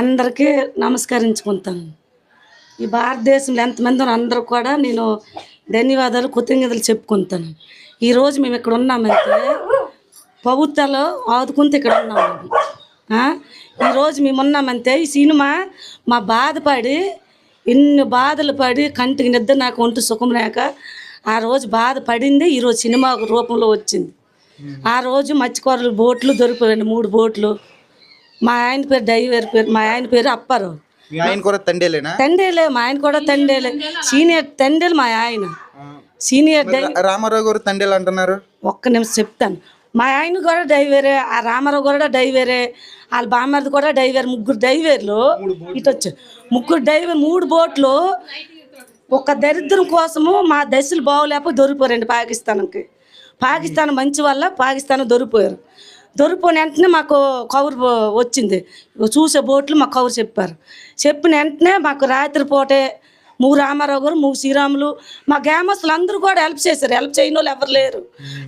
అందరికీ నమస్కరించుకుంటాను. ఈ భారతదేశంలో ఎంతమంది అందరూ కూడా నేను ధన్యవాదాలు కృతజ్ఞతలు చెప్పుకుంటాను. ఈరోజు మేము ఇక్కడ ఉన్నామంటే ప్రభుత్వాలు ఆదుకుంటే ఇక్కడ ఉన్నాము ఈరోజు మేము ఉన్నామంటే ఈ సినిమా మా బాధపడి ఎన్ని బాధలు పడి కంటికి నిద్ర నాకు ఒంటి సుఖం లేక ఆ రోజు బాధపడింది ఈరోజు సినిమా రూపంలో వచ్చింది. ఆ రోజు మత్స్యకూరలు బోట్లు దొరికిపోయాయండి మూడు బోట్లు. మా ఆయన పేరు డైవర్ పేరు మా ఆయన పేరు అప్పారావు మీ ఆయన కూడా తండేలేనా? తండేలే మా ఆయన కూడా తండేలే. సీనియర్ తండేలు మా ఆయన. సీనియర్ రామారావు గారు తండేలు అంటున్నారు? ఒక్క నిమిషం చెప్తాను. మా ఆయన కూడా డైవరే ఆ రామారావు కూడా డైవరే వాళ్ళ బామ్మది కూడా డైవర్ ముగ్గురు డైవర్లు ఇటు వచ్చారు. ముగ్గురు డైవర్ మూడు బోట్లు. ఒక దరిద్రం కోసము మా దశలు బాగోలేక దొరికిపోయారండి పాకిస్తాన్కి. పాకిస్తాన్ మంచి వల్ల పాకిస్తాన్ దొరికిపోయారు. దొరికిపోయిన వెంటనే మాకు కౌరు వచ్చింది. చూసే బోట్లు మాకు కౌరు చెప్పారు. చెప్పిన వెంటనే మాకు రాత్రి పూటే మూడు రామారావు గారు మూడు శ్రీరాములు మా గ్రామస్తులు అందరూ కూడా హెల్ప్ చేశారు. హెల్ప్ చేయని వాళ్ళు ఎవరు లేరు.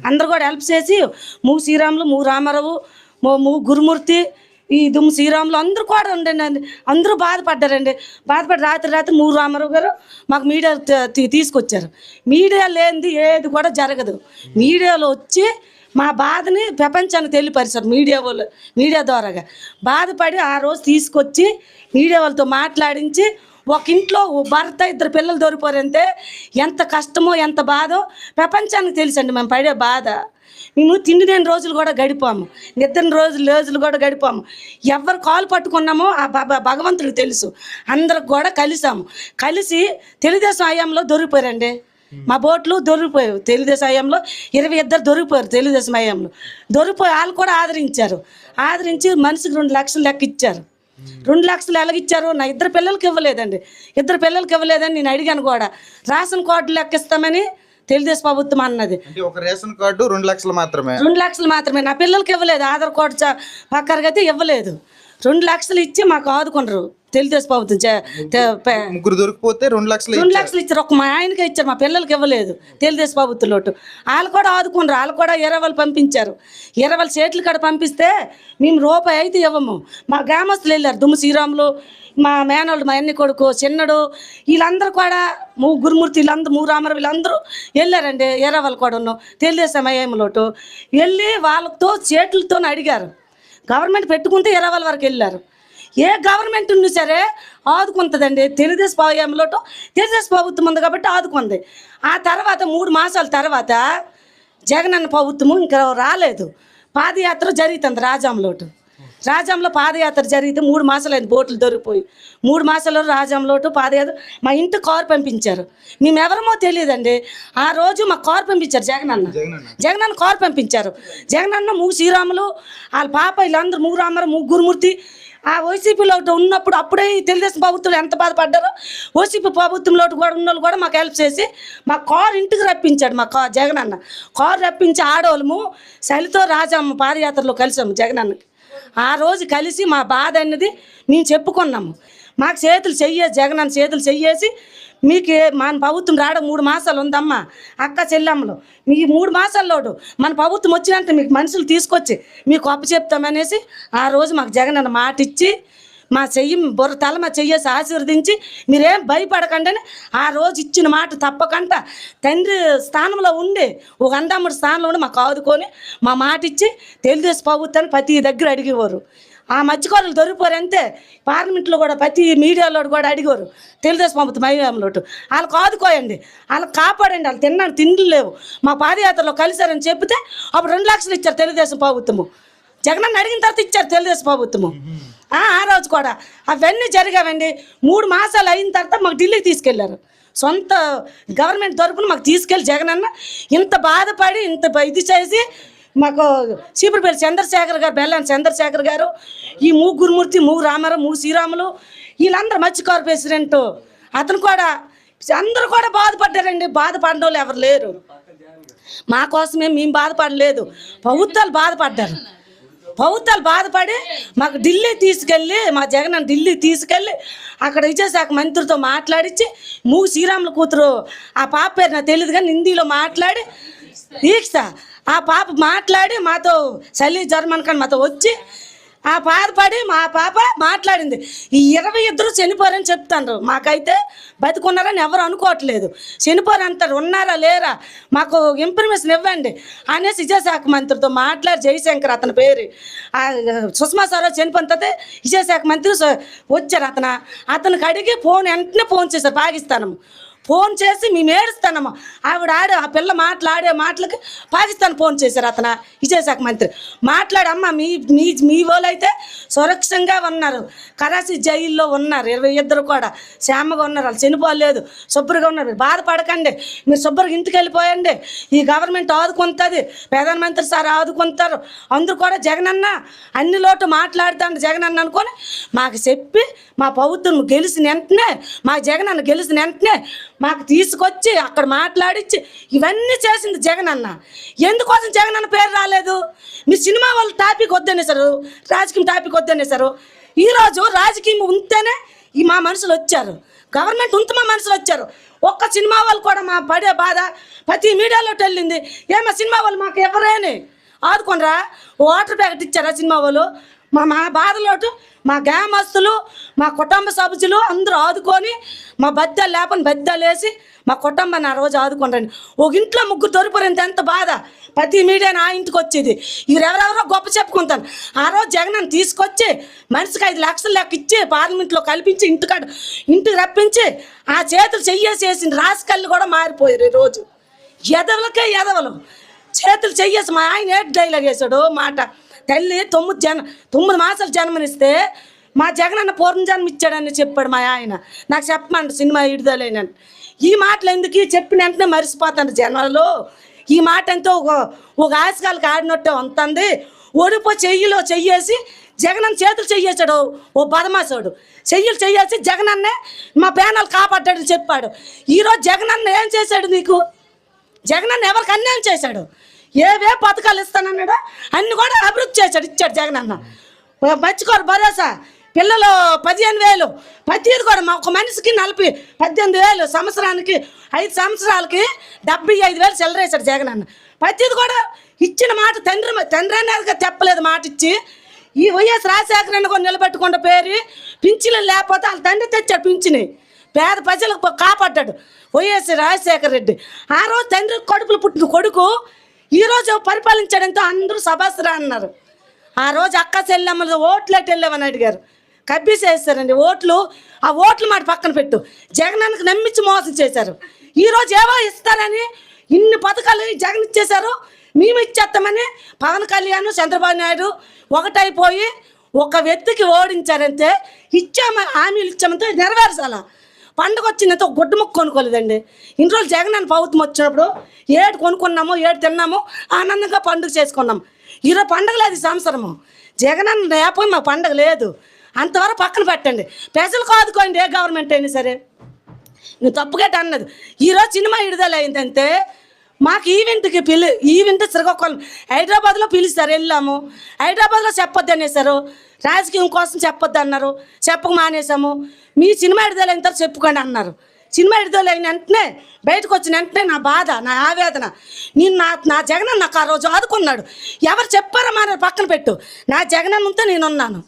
అందరూ కూడా హెల్ప్ చేసి మూడు శ్రీరాములు మూ రామారావు మూ- మూ గురుమూర్తి ఈ దుమ్ శ్రీరాములు అందరూ కూడా ఉండండి అందరూ బాధపడ్డారండి. బాధపడి రాత్రి రాత్రి మూడు రామారావు గారు మాకు మీడియా తీ- తీసుకొచ్చారు. మీడియా లేనిది ఏది కూడా జరగదు. మీడియాలో వచ్చి మా బాధని ప్రపంచానికి తెలియపరిచారు మీడియా వాళ్ళు మీడియా ద్వారాగా. బాధపడి ఆ రోజు తీసుకొచ్చి మీడియా వాళ్ళతో మాట్లాడించి ఒక ఇంట్లో భర్త ఇద్దరు పిల్లలు దొరికిపోరంటే ఎంత కష్టమో ఎంత బాధో ప్రపంచానికి తెలుసండి మేము పడే బాధ. మేము తిండి లేని రోజులు కూడా గడిపాము. నిద్ర రోజులు రోజులు కూడా గడిపాము. ఎవరు కాలు పట్టుకున్నామో ఆ భగవంతుడికి తెలుసు. అందరికి కూడా కలిసాము. కలిసి తెలుగుదేశం హయాంలో దొరికిపోయారండి. మా బోట్లు దొరికిపోయావు తెలుగుదేశం హయాంలో ఇరవై ఇద్దరు దొరికిపోయారు తెలుగుదేశం హయాంలో. దొరికిపోయి వాళ్ళు కూడా ఆదరించారు. ఆదరించి మనిషికి రెండు లక్షలు లెక్క ఇచ్చారు. రెండు లక్షలు ఎలాగిచ్చారు నా ఇద్దరు పిల్లలకి ఇవ్వలేదండి. ఇద్దరు పిల్లలకి ఇవ్వలేదని నేను అడిగాను కూడా. రేషన్ కార్డు లెక్క ఇస్తామని తెలుగుదేశం ప్రభుత్వం అన్నది. ఒక రేషన్ కార్డు రెండు లక్షలు మాత్రమే. రెండు లక్షలు మాత్రమే. నా పిల్లలకి ఇవ్వలేదు. ఆధార్ కార్డు అయితే ఇవ్వలేదు. రెండు లక్షలు ఇచ్చి మాకు ఆదుకున్నారు తెలుగుదేశం ప్రభుత్వం ముగ్గురు దొరికిపోతే రెండు లక్షలు రెండు లక్షలు ఇచ్చారు. ఒక మా ఆయనకే ఇచ్చారు. మా పిల్లలకి ఇవ్వలేదు తెలుగుదేశం ప్రభుత్వం లోటు. వాళ్ళు కూడా ఆదుకున్నారు వాళ్ళు కూడా ఇరవై పంపించారు. ఇరవై చేతులు కాడ పంపిస్తే మేము రూపాయి అయితే ఇవ్వము. మా గ్రామస్తులు వెళ్ళారు. దుమ్ము శ్రీరాములు మా మేనోళ్ళు మా అన్ని కొడుకు చిన్నడు వీళ్ళందరూ కూడా మూ గురుమూర్తి వీళ్ళందరూ మూ రామరావు వీళ్ళందరూ వెళ్ళారండి. ఇరవై కూడా ఉన్నాం తెలుగుదేశం అయ్యేమలోటు వెళ్ళి వాళ్ళతో చేతులతో అడిగారు. గవర్నమెంట్ పెట్టుకుంటే ఇరవై వరకు వెళ్ళారు. ఏ గవర్నమెంట్ ఉన్నా సరే ఆదుకుంటుందండి. తెలుగుదేశం పాయంలోటో తెలుగుదేశం ప్రభుత్వం ఉంది కాబట్టి ఆదుకుంది. ఆ తర్వాత మూడు మాసాల తర్వాత జగనన్న ప్రభుత్వము ఇంకా రాలేదు. పాదయాత్ర జరుగుతుంది రాజాంలోటు. రాజాంలో పాదయాత్ర జరిగితే మూడు మాసాలు అయింది బోట్లు దొరికిపోయి. మూడు మాసాల్లో రాజాంలోటు పాదయాత్ర. మా ఇంటి కారు పంపించారు. మేము ఎవరమో తెలియదండి. ఆ రోజు మా కారు పంపించారు జగనన్న. జగనన్న. కారు పంపించారు. జగనన్న మూడు శ్రీరాములు వాళ్ళ పాప వీళ్ళందరూ మూడు రామారు ముగ్గురుమూర్తి ఆ వైసీపీలో ఉన్నప్పుడు అప్పుడే తెలుగుదేశం ప్రభుత్వం ఎంత బాధపడ్డారో వైసీపీ ప్రభుత్వంలో కూడా ఉన్న వాళ్ళు కూడా మాకు హెల్ప్ చేసి మా కారు ఇంటికి రప్పించాడు మా కా జగనన్న. కారు రప్పించి ఆడవాళ్ళము చలితో రాజమ్మ పాదయాత్రలో కలిసాము జగనన్నకి. ఆ రోజు కలిసి మా బాధ అన్నది మేము చెప్పుకున్నాము. మాకు చేతులు చెయ్యేసి జగనన్న చేతులు చెయ్యేసి మీకు మన ప్రభుత్వం రావడం మూడు మాసాలు ఉందమ్మా అక్క చెల్లెమ్మలు. మీ మూడు మాసాల్లోడు మన ప్రభుత్వం వచ్చినంత మీకు మనుషులు తీసుకొచ్చి మీకు అప్పు చెప్తామనేసి ఆ రోజు మాకు జగన్ అన్న మాట ఇచ్చి మా చెయ్యి బొర్ర తల మా చెయ్యేసి ఆశీర్వదించి మీరేం భయపడకండి ఆ రోజు ఇచ్చిన మాట తప్పకుండా తండ్రి స్థానంలో ఉండి ఒక అందమ్ముడు స్థానంలో ఉండి మాకు ఆదుకొని మా మాట ఇచ్చి తెలుగుదేశం ప్రభుత్వాన్ని ప్రతి దగ్గర అడిగేవారు. ఆ మధ్యకారులు దొరికిపోరు అంతే. పార్లమెంట్లో కూడా ప్రతి మీడియాలో కూడా అడిగారు తెలుగుదేశం ప్రభుత్వం మహిళలోటు వాళ్ళకి ఆదుకోయండి. వాళ్ళకి కాపాడండి. వాళ్ళు తిన్నాడు తిండి లేవు. మా పాదయాత్రలో కలిశారని చెప్తే అప్పుడు రెండు లక్షలు ఇచ్చారు తెలుగుదేశం ప్రభుత్వము. జగనన్న అడిగిన తర్వాత ఇచ్చారు తెలుగుదేశం ప్రభుత్వము. ఆ రోజు కూడా. అవన్నీ జరిగావండి. మూడు మాసాలు అయిన తర్వాత మాకు ఢిల్లీకి తీసుకెళ్ళారు సొంత గవర్నమెంట్ తరపున మాకు తీసుకెళ్ళి జగనన్న ఇంత బాధపడి ఇంత ఇది చేసి మాకు చీపురుపల్లి చంద్రశేఖర్ గారు బెల్లాని చంద్రశేఖర్ గారు ఈ మూ గురుమూర్తి మూ రామారావు మూ శ్రీరాములు వీళ్ళందరూ మత్స్య ప్రెసిడెంట్ అతను కూడా అందరూ కూడా బాధపడ్డారండి. బాధపడిన వాళ్ళు ఎవరు లేరు. మా కోసమే మేము బాధపడలేదు. ప్రభుత్వాలు బాధపడ్డారు. ప్రభుత్వాలు బాధపడి మాకు ఢిల్లీ తీసుకెళ్ళి మా జగన్ ఢిల్లీ తీసుకెళ్ళి అక్కడ విజయశాఖ మంత్రితో మాట్లాడించి మూ శ్రీరాముల కూతురు ఆ పాప పేరు నాకు తెలియదు కానీ హిందీలో మాట్లాడి దీక్ష. ఆ పాప మాట్లాడి మాతో చలి జర్మన్ కానీ మాతో వచ్చి ఆ బాధపడి మా పాప మాట్లాడింది. ఈ ఇరవై ఇద్దరు చనిపోరని చెప్తాను మాకైతే బతికున్నారని ఎవరు అనుకోవట్లేదు. చనిపోరు అంటారు ఉన్నారా లేరా? మాకు ఇన్ఫర్మేషన్ ఇవ్వండి అనేసి విజయశాఖ మంత్రితో మాట్లాడి జయశంకర్ అతని పేరు. సుష్మా స్వరాజ్ చనిపోయిన తర్వాత విజయశాఖ మంత్రి వచ్చారు అతను? అతనికి అడిగి ఫోన్ వెంటనే ఫోన్ చేశారు. పాకిస్తాను ఫోన్ చేసి మేము ఏడుస్తానమ్మా ఆవిడ ఆడే ఆ పిల్ల మాట్లాడే మాటలకి పాకిస్తాన్ ఫోన్ చేశారు అతను విజయశాఖ మంత్రి. మాట్లాడమ్మా మీ మీ మీ వాళ్ళైతే సురక్షంగా ఉన్నారు. కరాసి జైల్లో ఉన్నారు. ఇరవై ఇద్దరు కూడా శ్యామగా ఉన్నారు. వాళ్ళు చనిపోలేదు శుభ్రంగా ఉన్నారు. మీరు బాధపడకండి. మీరు శుభ్రంగా ఇంటికి వెళ్ళిపోయండి. ఈ గవర్నమెంట్ ఆదుకుంటుంది. ప్రధానమంత్రి సార్ ఆదుకుంటారు. అందరూ కూడా జగనన్న అన్ని లోటు మాట్లాడుతాడు జగనన్న అనుకొని మాకు చెప్పి మా పౌత్రులు గెలిచిన వెంటనే మా జగనన్న గెలిచిన వెంటనే మాకు తీసుకొచ్చి అక్కడ మాట్లాడించి ఇవన్నీ చేసింది జగన్ అన్న. ఎందుకోసం జగన్ అన్న పేరు రాలేదు? మీ సినిమా వాళ్ళ టాపిక్ వద్దనేసారు రాజకీయం టాపిక్ వద్దనేసారు ఈరోజు రాజకీయం ఉంటేనే ఈ మా మనుషులు వచ్చారు. గవర్నమెంట్ ఉంటే మా మనుషులు వచ్చారు. ఒక్క సినిమా వాళ్ళు కూడా మా పడే బాధ ప్రతి మీడియాలో వెళ్ళింది ఏమో సినిమా వాళ్ళు మాకు ఎవరేని? ఆదుకోనరా వాటర్ ప్యాకెట్ ఇచ్చారా సినిమా వాళ్ళు? మా మా బాధలోటు మా గ్రామస్తులు మా కుటుంబ సభ్యులు అందరూ ఆదుకొని మా బద్దలు లేపని బద్దలు వేసి మా కుటుంబాన్ని ఆ రోజు ఆదుకుంటాను ఒక ఇంట్లో ముగ్గురు దొరికిపోయింది ఎంత బాధ. ప్రతి మీడియా నా ఇంటికి వచ్చేది. ఎవరెవరో గొప్ప చెప్పుకుంటాను ఆ రోజు జగన్ తీసుకొచ్చి మనిషికి ఐదు లక్షలు లెక్క ఇచ్చి పార్లమెంట్లో కల్పించి ఇంటికాడ ఇంటికి రప్పించి ఆ చేతులు చెయ్యేసేసిన రాసుకళ్ళు కూడా మారిపోయారు ఈరోజు ఎదవలకే ఎదవలు. చేతులు చెయ్యేసి మా ఆయన ఏడు డైలాగ్ వేసాడు మాట. తల్లి తొమ్మిది జన తొమ్మిది మాసాలు జన్మనిస్తే మా జగనన్న పూర్ణ జన్మ ఇచ్చాడని చెప్పాడు మా ఆయన. నాకు చెప్పమండి సినిమా ఇడుదలేనని ఈ మాటలు ఎందుకు? చెప్పిన వెంటనే మరిసిపోతాను జనాలు. ఈ మాట ఎంతో ఒక ఒక ఆశకాలకు ఆడినట్టే ఉంటుంది ఒడిపో చెయ్యిలో చెయ్యేసి జగనన్న చేతులు చెయ్యేసాడు ఓ బదమాసాడు. చెయ్యలు చెయ్యేసి జగనన్నే మా పేనాలు కాపాడ్డాడని చెప్పాడు. ఈరోజు జగనన్న ఏం చేశాడు నీకు? జగనన్న ఎవరికి అన్యాయం చేశాడు? ఏవే పథకాలు ఇస్తానన్నాడు? అన్ని కూడా అభివృద్ధి చేశాడు ఇచ్చాడు జగనన్న మర్చిపోరు భరోసా. పిల్లలు పదిహేను వేలు. ప్రతిది కూడా మా ఒక మనిషికి నలభై పద్దెనిమిది వేలు సంవత్సరానికి ఐదు సంవత్సరాలకి డెబ్బై ఐదు వేలు చెల్లరేశాడు జగనన్న ప్రతిది కూడా ఇచ్చిన మాట తండ్రి తండ్రి అనేది చెప్పలేదు మాట ఇచ్చి ఈ వైఎస్ రాజశేఖర అన్న కూడా నిలబెట్టుకుంటే పేరు పింఛన్లు లేకపోతే వాళ్ళ తండ్రి తెచ్చాడు పింఛని. పేద ప్రజలకు కాపాడ్డాడు వైఎస్ రాజశేఖర రెడ్డి. ఆ రోజు తండ్రి కడుపులు పుట్టిన కొడుకు ఈ రోజు అందరూ సభాసరా అన్నారు. ఆ రోజు అక్క చెల్లెమ్మలు ఓట్లేట్ వెళ్ళామని అడిగారు కబ్బీసేస్తారండి ఓట్లు ఆ ఓట్లు మాట పక్కన పెట్టు. జగనానికి నమ్మించి మోసం చేశారు. ఈరోజు ఏవో ఇస్తారని ఇన్ని పథకాలు జగన్ ఇచ్చేశారు మేము ఇచ్చేస్తామని పవన్ కళ్యాణ్ చంద్రబాబు నాయుడు ఒకటైపోయి ఒక వ్యక్తికి ఓడించారంటే ఇచ్చామ హామీలు ఇచ్చామంటే నెరవేర్చాలా? పండుగ వచ్చినంత ఒక గుడ్డ ముక్క కొనుక్కోలేదండి. ఇన్ని రోజులు జగనన్న ప్రభుత్వం వచ్చినప్పుడు ఏడు కొనుక్కున్నాము ఏడు తిన్నాము ఆనందంగా పండుగ చేసుకున్నాం. ఈరోజు పండుగ లేదు సంవత్సరము. జగన్ అన్న లేకపోయి మాకు పండుగ లేదు. అంతవరకు పక్కన పెట్టండి. ప్రజలు కాదుకోండి ఏ గవర్నమెంట్ అయినా సరే. నువ్వు తప్పుగట్ట అన్నది. ఈరోజు సినిమా విడుదల అయిందంటే మాకు ఈవెంట్కి పిలి ఈవెంట్ శ్రీకాకుళం హైదరాబాద్లో పిలుస్తారు వెళ్ళాము. హైదరాబాద్లో చెప్పొద్దు అనేసారు. రాజకీయం కోసం చెప్పొద్దు అన్నారు. చెప్పక మానేసాము. మీ సినిమా విడుదల అయిన తర్వాత చెప్పుకోండి అన్నారు. సినిమా విడుదల అయిన వెంటనే బయటకు వచ్చిన వెంటనే నా బాధ నా ఆవేదన. నేను నా నా జగన్ నాకు ఆ రోజు ఆదుకున్నాడు. ఎవరు చెప్పారో మన పక్కన పెట్టు. నా జగనన్నంతో నేను ఉన్నాను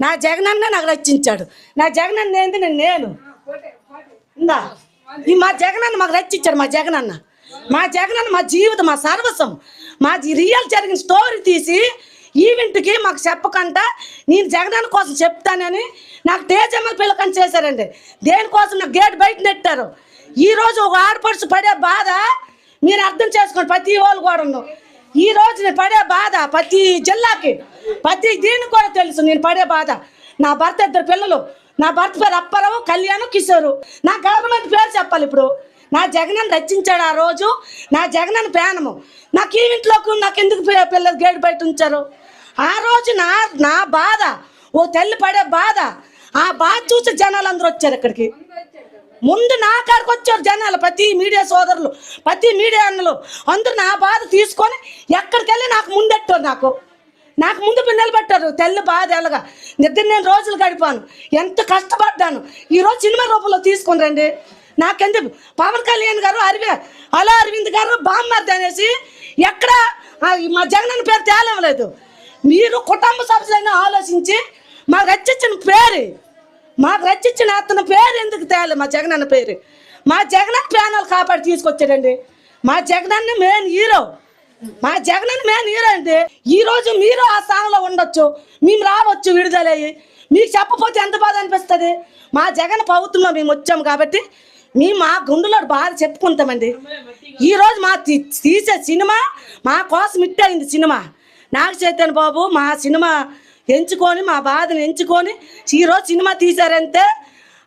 నా జగనన్నే నాకు రచించాడు నా జగనన్న ఏంది? నేను నేను. ఇందా? ఈ మా జగనన్న మాకు రచించాడు మా జగనన్న మా జగనన్న మా జీవితం మా సర్వస్వం మా రియల్ జరిగిన స్టోరీ తీసి ఈవెంట్కి మాకు చెప్పకుండా నేను జగనన్న కోసం చెప్తానని నాకు తేజమ్మ పిల్లకని చేశారండి. దేనికోసం నాకు గేట్ బయట నెట్టారు? ఈరోజు ఒక ఆడపడుచు పడే బాధ మీరు అర్థం చేసుకోండి ప్రతి వాళ్ళు కూడా ఈ రోజు నేను పడే బాధ ప్రతి జిల్లాకి ప్రతి దీనికి కూడా తెలుసు నేను పడే బాధ. నా భర్త ఇద్దరు పిల్లలు. నా భర్త పేరు అప్పారావు కళ్యాణం కిషోరు. నా గవర్నమెంట్ పేరు చెప్పాలి ఇప్పుడు. నా జగనన్న రచించాడు ఆ రోజు. నా జగనన్న ప్రాణము. నాకు ఈ ఇంట్లోకి నాకు ఎందుకు పిల్లలు గేడు బయట ఉంచారు? ఆ రోజు నా నా బాధ ఓ తల్లి పడే బాధ. ఆ బాధ చూసి జనాలు అందరూ వచ్చారు ఇక్కడికి. ముందు నా కాడికి వచ్చారు జనాలు ప్రతి మీడియా సోదరులు ప్రతి మీడియా అన్నలు. అందరూ నా బాధ తీసుకొని ఎక్కడికి వెళ్ళి నాకు ముందెట్టారు నాకు. నాకు ముందు పిల్లలు పెట్టారు తెల్ల బాధ ఎలాగా? నిద్ర నేను రోజులు గడిపాను. ఎంత కష్టపడ్డాను. ఈరోజు సినిమా రూపంలో తీసుకుని రండి. నాకెందుకు? పవన్ కళ్యాణ్ గారు అరవి అలా అరవింద్ గారు బామ్మర్ది అనేసి ఎక్కడ మా జగనన్న పేరు తేలవలేదు మీరు కుటుంబ సభ్యులైనా ఆలోచించి మాకు రచించిన పేరు మాకు రచించిన అతని పేరు ఎందుకు తేలి మా జగనన్న పేరు? మా జగన్ ప్యానల్ కాపాడి తీసుకొచ్చాడండి. మా జగనాన్ని మెయిన్ హీరో మా జగనన్న మెయిన్ హీరో అండి. ఈ రోజు మీరు ఆ స్థానంలో ఉండొచ్చు. మేము రావచ్చు విడుదలయ్యి. మీకు చెప్పపోతే ఎంత బాధ అనిపిస్తుంది? మా జగన్ ప్రభుత్వంలో మేము వచ్చాము కాబట్టి మేము మా గుండెలో బాధ చెప్పుకుంటామండి. ఈరోజు మా తీ- తీసే సినిమా మా కోసం ఇట్టయింది సినిమా. నాగ చైతన్య బాబు మా సినిమా ఎంచుకొని మా బాధను ఎంచుకొని ఈరోజు సినిమా తీశారంటే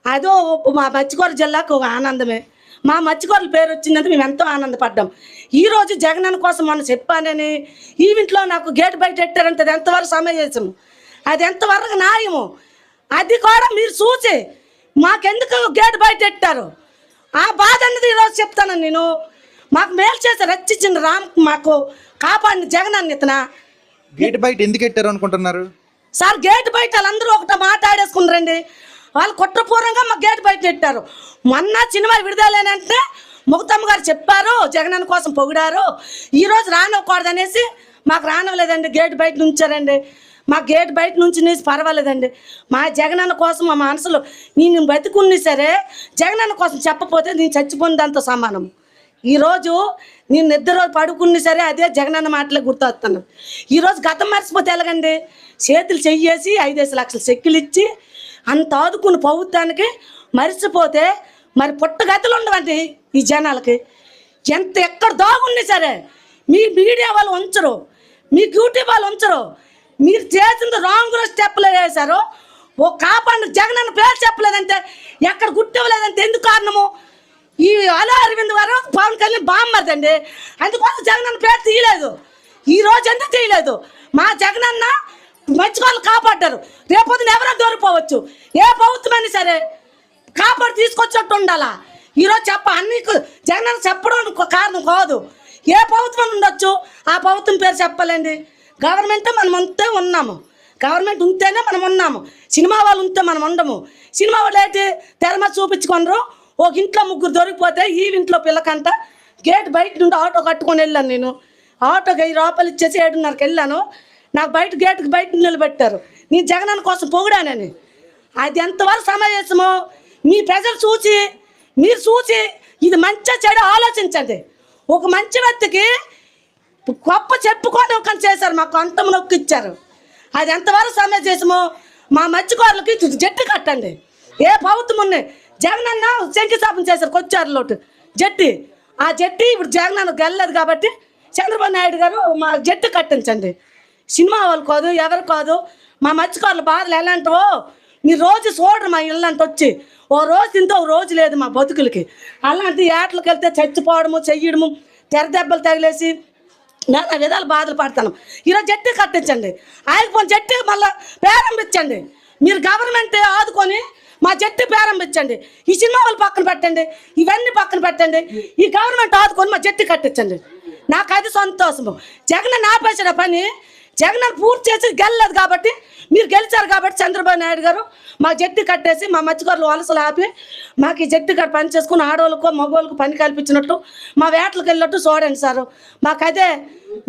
అదో మా మత్స్యకూర జిల్లాకు ఒక ఆనందమే. మా మత్స్యకూరల పేరు వచ్చిందంటే మేము ఎంతో ఆనందపడ్డాం. ఈరోజు జగన్ జగనన్న కోసం మొన్న చెప్పానని ఈవింట్లో నాకు గేట్ బయట పెట్టారంటే అది ఎంతవరకు సమావేశం అది ఎంతవరకు న్యాయము? అది కూడా మీరు చూసి మాకెందుకు గేట్ బయట పెట్టారు? ఆ బాధ అన్నది ఈరోజు చెప్తాను నేను. మాకు మేలు చేసి రక్షించిన రామ్ మాకు కాపాడిన జగనన్న ఇతన? గేట్ బయట ఎందుకు పెట్టారు అనుకుంటున్నారు? సార్ గేట్ బయట వాళ్ళందరూ ఒకట మాట్లాడేసుకున్నారండి వాళ్ళు కుట్రపూర్వంగా మా గేట్ బయట పెట్టారు. మొన్న సినిమా విడుదలైనంటే ముగతమ్మ గారు చెప్పారు జగనన్న కోసం పొగిడారు. ఈరోజు రానివ్వకూడదనేసి మాకు రానివ్వలేదండి గేట్ బయట నుంచారండి మా గేట్ బయట నుంచి నీసి పర్వాలేదండి. మా జగనన్న కోసం మా మనసులో నేను బతికున్ని సరే జగనన్న కోసం చెప్పపోతే నేను చచ్చిపోయిన దాంతో సమానం ఈరోజు నేను నిద్ర పడుకుని సరే అదే జగనన్న మాటలే గుర్తొస్తాను ఈరోజు గతం మర్చిపోతే ఎలాగండి? చేతులు చెయ్యేసి ఐదేసి లక్షల చెక్కులు ఇచ్చి అంత ఆదుకుని ప్రభుత్వానికి మరిచిపోతే మరి పుట్టగతులు ఉండవండి ఈ జనాలకి. ఎంత ఎక్కడ దాగున్నా సరే మీ మీడియా వాళ్ళు ఉంచరు మీ యూట్యూబ్ వాళ్ళు ఉంచరు మీరు చేసింది రాంగ్లో స్టెప్లు వేశారు. ఓ కాపాడు జగనన్న పేరు చెప్పలేదంటే ఎక్కడ గుర్తివ్వలేదంటే ఎందుకు కారణము? ఈ అలా అరవింద్ గారు పవన్ కళ్యాణ్ బామ్మదండి అందుకోసం జగనన్న పేరు తీయలేదు. ఈ రోజు ఎందుకు తీయలేదు? మా జగన్ అన్న మంచి వాళ్ళు కాపాడ్డారు రేపొద్దున ఎవరో దొరికిపోవచ్చు ఏ ప్రభుత్వమైనా సరే కాపాడు తీసుకొచ్చినట్టు ఉండాలా? ఈరోజు చెప్ప అన్ని జగనన్న చెప్పడం ఒక కారణం కాదు. ఏ ప్రభుత్వం ఉండొచ్చు? ఆ ప్రభుత్వం పేరు చెప్పాలండి. గవర్నమెంట్ మనం ఉన్నాము. గవర్నమెంట్ ఉంటేనే మనం ఉన్నాము సినిమా వాళ్ళు ఉంటే మనం ఉండము సినిమా వాళ్ళు అయితే తెరమ మీద ఒక ఇంట్లో ముగ్గురు దొరికిపోతే ఈ ఇంట్లో పిల్లకంట. గేట్ బయట నుండి ఆటో కట్టుకొని వెళ్ళాను నేను. ఆటోకి ఐదు రూపాయలు ఇచ్చేసి ఏడున్నరకు వెళ్ళాను. నాకు బయట గేట్కి బయట నిలబెట్టారు. నేను జగనన్న కోసం పొగిడానని అది ఎంతవరకు సమావేశమో మీ ప్రజలు చూసి మీరు చూసి ఇది మంచి చెడు ఆలోచించండి. ఒక మంచి వ్యక్తికి గొప్ప చెప్పుకొని కానీ చేశారు మాకు అంతం నొక్కిచ్చారు అది ఎంతవరకు సమావేశమో మా మత్స్యకారులకి జట్టు కట్టండి. ఏ ప్రభుత్వం ఉన్నాయి జగనన్న శంకుస్థాపన చేశారు కొచ్చారులోటు. జట్టి. ఆ జట్టి ఇప్పుడు జగనన్న గెలలేదు కాబట్టి చంద్రబాబు నాయుడు గారు మా జట్టు కట్టించండి. సినిమా వాళ్ళు కాదు ఎవరు కాదు మా మత్స్యకారుల బాధలు ఎలాంటివో మీరు రోజు చూడరు మా ఇల్లంట వచ్చి. ఓ రోజు తింటే ఓ రోజు లేదు మా బతుకులకి. అలాంటి ఏట్లకి వెళ్తే చచ్చిపోవడము చెయ్యడము తెర దెబ్బలు తగిలేసి నానా విధాలు బాధలు పడతాను. ఈరోజు జట్టు కట్టించండి. ఆగిపోయిన జట్టు మళ్ళీ ప్రారంభించండి. మీరు గవర్నమెంట్ ఆదుకొని మా జట్టు ప్రారంభించండి. ఈ సినిమా వాళ్ళు పక్కన పెట్టండి. ఇవన్నీ పక్కన పెట్టండి. ఈ గవర్నమెంట్ ఆదుకొని మా జట్టు కట్టించండి. నాకు అది సంతోషము. జగన్ ఆపేసిన పని జగన్ పూర్తి చేసి గెలలేదు కాబట్టి మీరు గెలిచారు కాబట్టి చంద్రబాబు నాయుడు గారు మా జట్టు కట్టేసి మా మత్స్యకారులు వలసలు ఆపి మాకు ఈ జట్టు కాడ పని చేసుకుని ఆడవాళ్ళకు మగవాళ్ళకు పని కల్పించినట్టు మా వేటలకు వెళ్ళినట్టు చూడండి సార్. మాకు అదే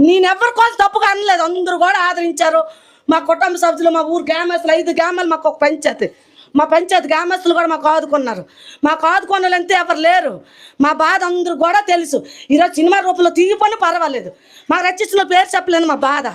నేను కోసం తప్పుగా అనలేదు అందరూ కూడా ఆదరించారు. మా కుటుంబ సభ్యులు మా ఊరు గ్రామస్తులు ఐదు గ్రామాలు మాకు ఒక పంచాయతీ. మా పంచాయతీ గ్రామస్తులు కూడా మాకు ఆదుకున్నారు. మాకు ఆదుకున్న ఎవరు లేరు. మా బాధ అందరూ కూడా తెలుసు. ఈరోజు సినిమా రూపంలో తీగిపోయినా పర్వాలేదు. మాకు రచించిన పేరు చెప్పలేను మా బాధ.